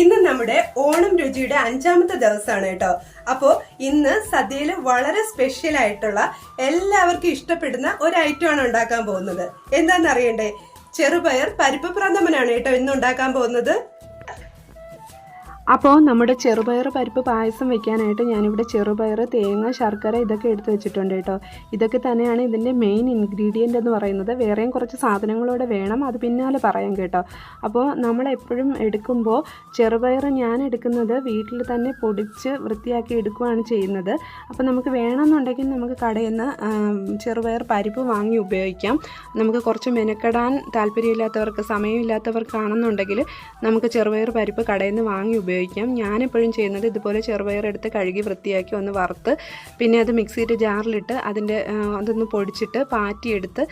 ഇന്ന് നമ്മുടെ ഓണം രുചിയുടെ അഞ്ചാമത്തെ ദിവസമാണ് കേട്ടോ. അപ്പോൾ ഇന്ന് സദ്യയിൽ വളരെ സ്പെഷ്യൽ ആയിട്ടുള്ള എല്ലാവർക്കും ഇഷ്ടപ്പെടുന്ന ഒരു ഐറ്റം ആണ് ഉണ്ടാക്കാൻ പോകുന്നത്. എന്താണെന്ന് അറിയണ്ടേ? ചെറുപയർ പരിപ്പ് പ്രഥമനാണ് കേട്ടോ ഇന്ന് ഉണ്ടാക്കാൻ പോകുന്നത്. അപ്പോൾ നമ്മുടെ ചെറുപയർ പരിപ്പ് പായസം വെക്കാനായിട്ട് ഞാനിവിടെ ചെറുപയർ തേങ്ങ ശർക്കര ഇതൊക്കെ എടുത്തു വെച്ചിട്ടുണ്ട് കേട്ടോ. ഇതൊക്കെ തന്നെയാണ് ഇതിന്റെ മെയിൻ ഇൻഗ്രീഡിയന്റ് എന്ന് പറയുന്നത്. വേറെയും കുറച്ച് സാധനങ്ങളോടെ വേണം അത് പിന്നാലെ പറയാം കേട്ടോ. അപ്പോൾ നമ്മളെപ്പോഴും എടുക്കുമ്പോൾ ചെറുപയർ ഞാൻ എടുക്കുന്നത് വീട്ടിൽ തന്നെ പൊടിച്ച് വൃത്തിയാക്കി എടുക്കുകയാണ് ചെയ്യുന്നത്. അപ്പോൾ നമുക്ക് വേണമെന്നുണ്ടെങ്കിൽ നമുക്ക് കടയിൽ നിന്ന് ചെറുപയർ പരിപ്പ് വാങ്ങി ഉപയോഗിക്കാം. നമുക്ക് കുറച്ച് മെനക്കെടാൻ താല്പര്യമില്ലാത്തവർക്ക് സമയമില്ലാത്തവർക്കാണെന്നുണ്ടെങ്കിൽ നമുക്ക് ചെറുപയർ പരിപ്പ് കടയിൽ നിന്ന് വാങ്ങി ഉപയോഗിക്കാം. ഞാനെപ്പോഴും ചെയ്യുന്നത് ഇതുപോലെ ചെറുപയർ എടുത്ത് കഴുകി വൃത്തിയാക്കി ഒന്ന് വറുത്ത് പിന്നെ അത് മിക്സിയുടെ ജാറിലിട്ട് അതിന്റെ അതൊന്ന് പൊടിച്ചിട്ട് പാറ്റിയെടുത്ത്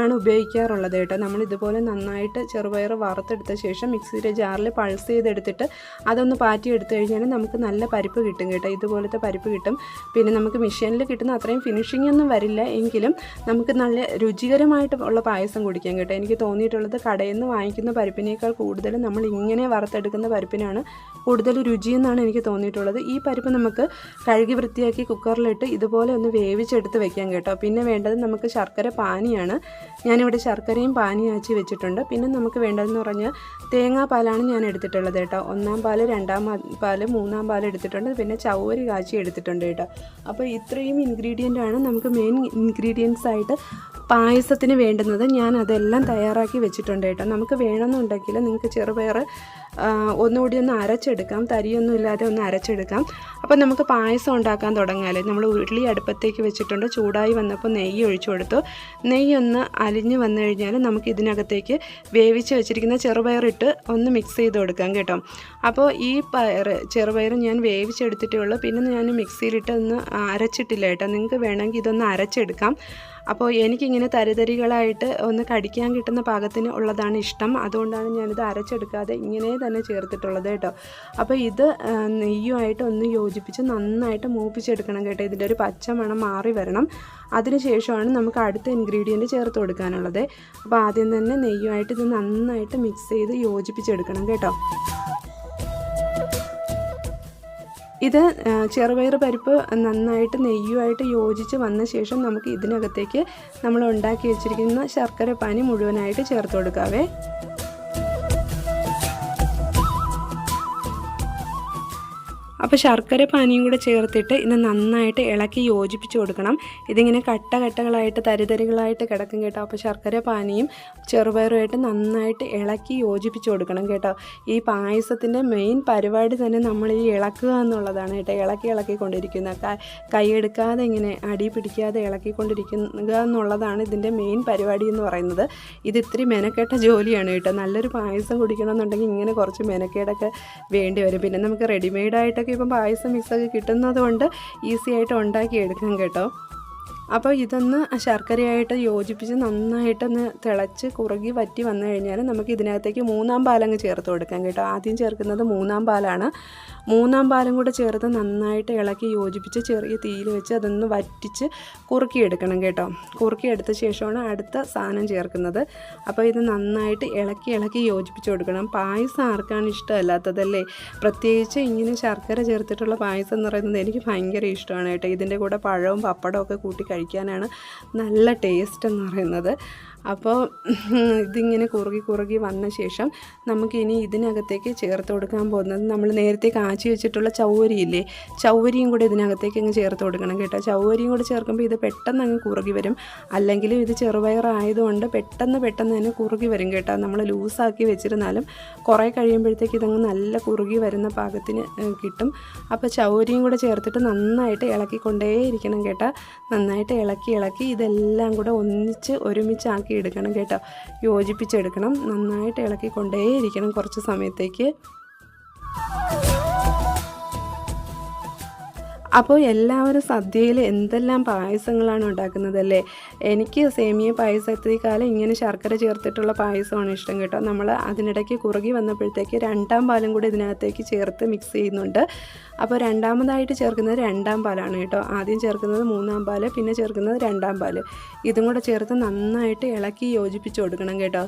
ആണ് ഉപയോഗിക്കാറുള്ളത് കേട്ടോ. നമ്മൾ ഇതുപോലെ നന്നായിട്ട് ചെറുപയർ വറുത്തെടുത്ത ശേഷം മിക്സിയുടെ ജാറിൽ പൾസ് ചെയ്തെടുത്തിട്ട് അതൊന്ന് പാറ്റിയെടുത്ത് കഴിഞ്ഞാൽ നമുക്ക് നല്ല പരിപ്പ് കിട്ടും കേട്ടോ. ഇതുപോലത്തെ പരിപ്പ് കിട്ടും. പിന്നെ നമുക്ക് മെഷീനിൽ കിട്ടുന്ന അത്രയും ഫിനിഷിംഗ് ഒന്നും വരില്ല എങ്കിലും നമുക്ക് നല്ല രുചികരമായിട്ട് ഉള്ള പായസം കുടിക്കാം കേട്ടോ. എനിക്ക് തോന്നിയിട്ടുള്ളത് കടയിൽ നിന്ന് വാങ്ങിക്കുന്ന പരിപ്പിനേക്കാൾ കൂടുതൽ നമ്മൾ ഇങ്ങനെ വറുത്തെടുക്കുന്ന പരിപ്പിനാണ് കൂടുതൽ രുചിയെന്നാണ് എനിക്ക് തോന്നിയിട്ടുള്ളത്. ഈ പരിപ്പ് നമുക്ക് കഴുകി വൃത്തിയാക്കി കുക്കറിലിട്ട് ഇതുപോലെ ഒന്ന് വേവിച്ചെടുത്ത് വെക്കാം കേട്ടോ. പിന്നെ വേണ്ടത് നമുക്ക് ശർക്കര പാനിയാണ്. ഞാനിവിടെ ശർക്കരയും പാനി ആച്ചി വെച്ചിട്ടുണ്ട്. പിന്നെ നമുക്ക് വേണ്ടതെന്ന് പറഞ്ഞാൽ തേങ്ങാപ്പാലാണ് ഞാൻ എടുത്തിട്ടുള്ളത് കേട്ടോ. ഒന്നാം പാൽ രണ്ടാം പാൽ മൂന്നാം പാൽ എടുത്തിട്ടുണ്ട്. പിന്നെ ചവ്വരി കാച്ചി എടുത്തിട്ടുണ്ട് കേട്ടോ. അപ്പോൾ ഇത്രയും ഇൻഗ്രീഡിയന്റാണ് നമുക്ക് മെയിൻ ഇൻഗ്രീഡിയൻസ് ആയിട്ട് പായസത്തിന് വേണ്ടുന്നത് ഞാൻ അതെല്ലാം തയ്യാറാക്കി വെച്ചിട്ടുണ്ട് കേട്ടോ. നമുക്ക് വേണമെന്നുണ്ടെങ്കിൽ നിങ്ങൾക്ക് ചെറുപയർ ഒന്നുകൂടി ഒന്ന് അരച്ചെടുക്കാം. തരിയൊന്നും ഇല്ലാതെ ഒന്ന് അരച്ചെടുക്കാം. അപ്പം നമുക്ക് പായസം ഉണ്ടാക്കാൻ തുടങ്ങാമല്ലേ നമ്മൾ ഉരുളി അടുപ്പത്തേക്ക് വെച്ചിട്ടുണ്ട്. ചൂടായി വന്നപ്പോൾ നെയ്യ് ഒഴിച്ചു കൊടുത്തു. നെയ്യ് ഒന്ന് അലിഞ്ഞ് വന്നു കഴിഞ്ഞാൽ നമുക്ക് ഇതിനകത്തേക്ക് വേവിച്ച് വെച്ചിരിക്കുന്ന ചെറുപയറിട്ട് ഒന്ന് മിക്സ് ചെയ്ത് കൊടുക്കാം കേട്ടോ. അപ്പോൾ ഈ പയർ ചെറുപയർ ഞാൻ വേവിച്ചെടുത്തിട്ടേ ഉള്ളൂ. പിന്നെ ഞാൻ മിക്സിയിലിട്ട് ഒന്ന് അരച്ചിട്ടില്ല കേട്ടോ. നിങ്ങൾക്ക് വേണമെങ്കിൽ ഇതൊന്ന് അരച്ചെടുക്കാം. അപ്പോൾ എനിക്കിങ്ങനെ തരിതരികളായിട്ട് ഒന്ന് കടിക്കാൻ കിട്ടുന്ന പാകത്തിന് ഉള്ളതാണ് ഇഷ്ടം. അതുകൊണ്ടാണ് ഞാനിത് അരച്ചെടുക്കാതെ ഇങ്ങനെ തന്നെ ചേർത്തിട്ടുള്ളത് കേട്ടോ. അപ്പോൾ ഇത് നെയ്യുമായിട്ട് ഒന്ന് യോജിപ്പിച്ച് നന്നായിട്ട് മൂപ്പിച്ചെടുക്കണം കേട്ടോ. ഇതിന്റെ ഒരു പച്ച മണം മാറി വരണം. അതിനുശേഷമാണ് നമുക്ക് അടുത്ത ഇൻഗ്രീഡിയന്റ് ചേർത്ത് കൊടുക്കാനുള്ളത്. അപ്പോൾ ആദ്യം തന്നെ നെയ്യുമായിട്ട് ഇത് നന്നായിട്ട് മിക്സ് ചെയ്ത് യോജിപ്പിച്ചെടുക്കണം കേട്ടോ. ഇത് ചെറുപയർ പരിപ്പ് നന്നായിട്ട് നെയ്യുമായിട്ട് യോജിച്ച് വന്ന ശേഷം നമുക്ക് ഇതിനകത്തേക്ക് നമ്മൾ ഉണ്ടാക്കി വെച്ചിരിക്കുന്ന ശർക്കര പാനി മുഴുവനായിട്ട് ചേർത്ത് കൊടുക്കാവേ. അപ്പോൾ ശർക്കര പാനിയും കൂടെ ചേർത്തിട്ട് ഇത് നന്നായിട്ട് ഇളക്കി യോജിപ്പിച്ച് കൊടുക്കണം. ഇതിങ്ങനെ കട്ട കട്ടകളായിട്ട് തരിതരികളായിട്ട് കിടക്കും കേട്ടോ. അപ്പോൾ ശർക്കര പാനിയും ചെറുപയറുമായിട്ട് നന്നായിട്ട് ഇളക്കി യോജിപ്പിച്ച് കൊടുക്കണം കേട്ടോ. ഈ പായസത്തിന്റെ മെയിൻ പരിപാടി തന്നെ നമ്മൾ ഈ ഇളക്കുക എന്നുള്ളതാണ് കേട്ടോ. ഇളക്കി ഇളക്കിക്കൊണ്ടിരിക്കുന്ന. കൈയെടുക്കാതെ ഇങ്ങനെ അടി പിടിക്കാതെ ഇളക്കിക്കൊണ്ടിരിക്കുക എന്നുള്ളതാണ് ഇതിന്റെ മെയിൻ പരിപാടി എന്ന് പറയുന്നത്. ഇത് ഇത്തിരി മെനക്കെട്ട ജോലിയാണ് കേട്ടോ. നല്ലൊരു പായസം കുടിക്കണമെന്നുണ്ടെങ്കിൽ ഇങ്ങനെ കുറച്ച് മെനക്കേടൊക്കെ വേണ്ടി വരും. പിന്നെ നമുക്ക് റെഡിമെയ്ഡായിട്ടൊക്കെ ഇപ്പം പായസം മിക്സൊക്കെ കിട്ടുന്നത് കൊണ്ട് ഈസി ആയിട്ട് ഉണ്ടാക്കിയെടുക്കാം കേട്ടോ. അപ്പോൾ ഇതൊന്ന് ശർക്കരയായിട്ട് യോജിപ്പിച്ച് നന്നായിട്ടൊന്ന് തിളച്ച് കുറുകി വറ്റി വന്നു കഴിഞ്ഞാൽ നമുക്ക് ഇതിനകത്തേക്ക് മൂന്നാം പാലങ്ങ് ചേർത്ത് കൊടുക്കാം കേട്ടോ. ആദ്യം ചേർക്കുന്നത് മൂന്നാം പാലാണ്. മൂന്നാം പാലും കൂടെ ചേർത്ത് നന്നായിട്ട് ഇളക്കി യോജിപ്പിച്ച് ചെറിയ തീയിൽ വെച്ച് അതൊന്ന് വറ്റിച്ച് കുറുക്കിയെടുക്കണം കേട്ടോ. കുറുക്കിയെടുത്ത ശേഷമാണ് അടുത്ത സാധനം ചേർക്കുന്നത്. അപ്പോൾ ഇത് നന്നായിട്ട് ഇളക്കി ഇളക്കി യോജിപ്പിച്ച് കൊടുക്കണം. പായസം ആർക്കാണ് ഇഷ്ടമല്ലാത്തതല്ലേ? പ്രത്യേകിച്ച് ഇങ്ങനെ ശർക്കര ചേർത്തിട്ടുള്ള പായസം എന്ന് പറയുന്നത് എനിക്ക് ഭയങ്കര ഇഷ്ടമാണ് കേട്ടോ. ഇതിന്റെ കൂടെ പഴവും പപ്പടവും ഒക്കെ കൂട്ടി കഴിക്കാനാണ് നല്ല ടേസ്റ്റ് എന്ന് പറയുന്നത്. അപ്പോൾ ഇതിങ്ങനെ കുറുകി കുറുകി വന്ന ശേഷം നമുക്കിനി ഇതിനകത്തേക്ക് ചേർത്ത് കൊടുക്കാൻ പോകുന്നത് നമ്മൾ നേരത്തെ കാച്ചി വെച്ചിട്ടുള്ള ചൗവരിയില്ലേ ചൗവരിയും കൂടെ ഇതിനകത്തേക്ക് അങ്ങ് ചേർത്ത് കൊടുക്കണം കേട്ടോ. ചൗവരിയും കൂടെ ചേർക്കുമ്പോൾ ഇത് പെട്ടെന്ന് അങ്ങ് കുറുകി വരും. അല്ലെങ്കിലും ഇത് ചെറുപയറായതുകൊണ്ട് പെട്ടെന്ന് പെട്ടെന്ന് തന്നെ കുറുകി വരും കേട്ടോ. നമ്മൾ ലൂസാക്കി വെച്ചിരുന്നാലും കുറേ കഴിയുമ്പോഴത്തേക്ക് ഇതങ്ങ് നല്ല കുറുകി വരുന്ന പാകത്തിന് കിട്ടും. അപ്പോൾ ചൗരിയും കൂടെ ചേർത്തിട്ട് നന്നായിട്ട് ഇളക്കിക്കൊണ്ടേയിരിക്കണം കേട്ടോ. നന്നായിട്ട് ഇളക്കി ഇളക്കി ഇതെല്ലാം കൂടെ ഒന്നിച്ച് ഒരുമിച്ചാക്കി എടുക്കണം കേട്ടോ. യോജിപ്പിച്ചെടുക്കണം. നന്നായിട്ട് ഇളക്കി കൊണ്ടേയിരിക്കണം കുറച്ച് സമയത്തേക്ക്. അപ്പോൾ എല്ലാവരും സദ്യയിൽ എന്തെല്ലാം പായസങ്ങളാണ് ഉണ്ടാക്കുന്നതല്ലേ? എനിക്ക് സേമിയ പായസത്തേക്കാളും ഇങ്ങനെ ശർക്കര ചേർത്തിട്ടുള്ള പായസമാണ് ഇഷ്ടം കേട്ടോ. നമ്മൾ അതിനിടയ്ക്ക് കുറുകി വന്നപ്പോഴത്തേക്ക് രണ്ടാം പാലും കൂടി ഇതിനകത്തേക്ക് ചേർത്ത് മിക്സ് ചെയ്യുന്നുണ്ട്. അപ്പോൾ രണ്ടാമതായിട്ട് ചേർക്കുന്നത് രണ്ടാം പാലാണ് കേട്ടോ. ആദ്യം ചേർക്കുന്നത് മൂന്നാം പാൽ പിന്നെ ചേർക്കുന്നത് രണ്ടാം പാൽ. ഇതും കൂടെ ചേർത്ത് നന്നായിട്ട് ഇളക്കി യോജിപ്പിച്ച് കൊടുക്കണം കേട്ടോ.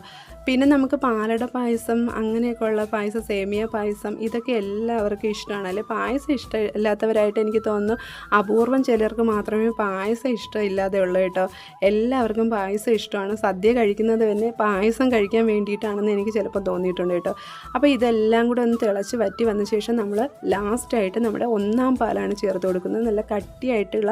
പിന്നെ നമുക്ക് പാലട പായസം അങ്ങനെയൊക്കെ ഉള്ള പായസം സേമിയ പായസം ഇതൊക്കെ എല്ലാവർക്കും ഇഷ്ടമാണ്. അല്ലെ? പായസം ഇഷ്ടമില്ലാത്തവരായിട്ട് എനിക്ക് തോന്നുന്നു അപൂർവം ചിലർക്ക് മാത്രമേ പായസം ഇഷ്ടമില്ലാതെ ഉള്ളൂ കേട്ടോ. എല്ലാവർക്കും പായസം ഇഷ്ടമാണ്. സദ്യ കഴിക്കുന്നത് തന്നെ പായസം കഴിക്കാൻ വേണ്ടിയിട്ടാണെന്ന് എനിക്ക് ചിലപ്പോൾ തോന്നിയിട്ടുണ്ട് കേട്ടോ. അപ്പോൾ ഇതെല്ലാം കൂടെ ഒന്ന് തിളച്ച് വറ്റി വന്ന ശേഷം നമ്മൾ ലാസ്റ്റായിട്ട് നമ്മുടെ ഒന്നാം പാലാണ് ചേർത്ത് കൊടുക്കുന്നത്. നല്ല കട്ടിയായിട്ടുള്ള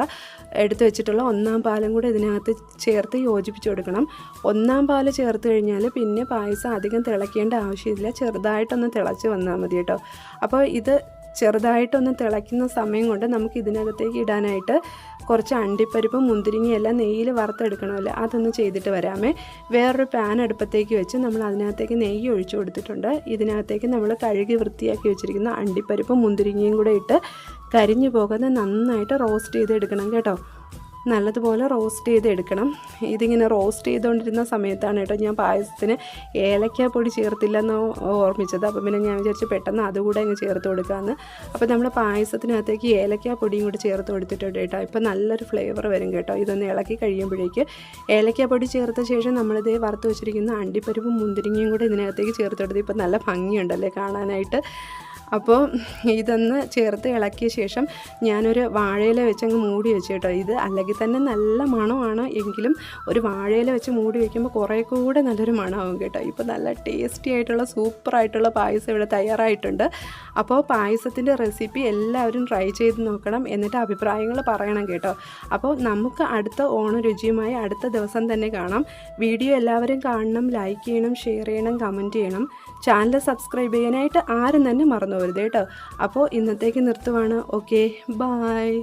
എടുത്തു വെച്ചിട്ടുള്ള ഒന്നാം പാലും കൂടെ ഇതിനകത്ത് ചേർത്ത് യോജിപ്പിച്ച് കൊടുക്കണം. ഒന്നാം പാൽ ചേർത്ത് കഴിഞ്ഞാൽ പിന്നെ പായസം അധികം തിളയ്ക്കേണ്ട ആവശ്യമില്ല. ചെറുതായിട്ടൊന്ന് തിളച്ച് വന്നാൽ മതി കേട്ടോ. അപ്പോൾ ഇത് ചെറുതായിട്ടൊന്ന് തിളയ്ക്കുന്ന സമയം കൊണ്ട് നമുക്ക് ഇതിനകത്തേക്ക് ഇടാനായിട്ട് കുറച്ച് അണ്ടിപ്പരിപ്പും മുന്തിരിങ്ങയെല്ലാം നെയ്യിൽ വറുത്തെടുക്കണമല്ലോ. അതൊന്ന് ചെയ്തിട്ട് വരാമേ. വേറൊരു പാൻ അടുപ്പത്തേക്ക് വെച്ച് നമ്മൾ അതിനകത്തേക്ക് നെയ്യ് ഒഴിച്ചു കൊടുത്തിട്ടുണ്ട്. ഇതിനകത്തേക്ക് നമ്മൾ കഴുകി വൃത്തിയാക്കി വെച്ചിരിക്കുന്ന അണ്ടിപ്പരിപ്പും മുന്തിരിങ്ങയും കൂടെ ഇട്ട് കരിഞ്ഞു പോകാതെ നന്നായിട്ട് റോസ്റ്റ് ചെയ്തെടുക്കണം കേട്ടോ. നല്ലതുപോലെ റോസ്റ്റ് ചെയ്ത് എടുക്കണം ഇതിങ്ങനെ റോസ്റ്റ് ചെയ്തുകൊണ്ടിരുന്ന സമയത്താണ് കേട്ടോ ഞാൻ പായസത്തിന് ഏലക്ക പൊടി ചേർത്തില്ലെന്ന് ഓർമ്മിച്ചത്. അപ്പം പിന്നെ ഞാൻ വിചാരിച്ചു പെട്ടെന്ന് അതുകൂടെ അങ്ങ് ചേർത്ത് കൊടുക്കാമെന്ന് അപ്പോൾ നമ്മൾ പായസത്തിനകത്തേക്ക് ഏലക്ക പൊടിയും കൂടി ചേർത്ത് കൊടുത്തിട്ടുണ്ട് കേട്ടോ. ഇപ്പം നല്ലൊരു ഫ്ലേവർ വരും കേട്ടോ. ഇതൊന്ന് ഇളക്കി കഴിയുമ്പോഴേക്ക് ഏലക്ക പൊടി ചേർത്ത ശേഷം നമ്മളിതേ വറുത്ത് വെച്ചിരിക്കുന്ന അണ്ടിപ്പരിപ്പും മുന്തിരിങ്ങയും കൂടി ഇതിനകത്തേക്ക് ചേർത്ത് കൊടുത്ത് ഇപ്പം നല്ല ഭംഗിയുണ്ടല്ലേ കാണാനായിട്ട്. അപ്പോൾ ഇതൊന്ന് ചേർത്ത് ഇളക്കിയ ശേഷം ഞാനൊരു വാഴയില വെച്ചങ്ങ് മൂടി വെച്ച് കേട്ടോ. ഇത് അല്ലെങ്കിൽ തന്നെ നല്ല മണമാണ് എങ്കിലും ഒരു വാഴയില വെച്ച് മൂടി വയ്ക്കുമ്പോൾ കുറേ കൂടെ നല്ലൊരു മണമാവും കേട്ടോ. ഇപ്പോൾ നല്ല ടേസ്റ്റി ആയിട്ടുള്ള സൂപ്പറായിട്ടുള്ള പായസം ഇവിടെ തയ്യാറായിട്ടുണ്ട്. അപ്പോൾ പായസത്തിന്റെ റെസിപ്പി എല്ലാവരും ട്രൈ ചെയ്ത് നോക്കണം എന്നിട്ട് അഭിപ്രായങ്ങൾ പറയണം കേട്ടോ. അപ്പോൾ നമുക്ക് അടുത്ത ഓണ രുചിയുമായി അടുത്ത ദിവസം തന്നെ കാണാം. വീഡിയോ എല്ലാവരും കാണണം ലൈക്ക് ചെയ്യണം ഷെയർ ചെയ്യണം കമന്റ് ചെയ്യണം. ചാനൽ സബ്സ്ക്രൈബ് ചെയ്യാനായിട്ട് ആരും തന്നെ മറന്നു വരുത് കേട്ടോ. അപ്പോൾ ഇന്നത്തേക്ക് നിർത്തുവാണ്. Okay bye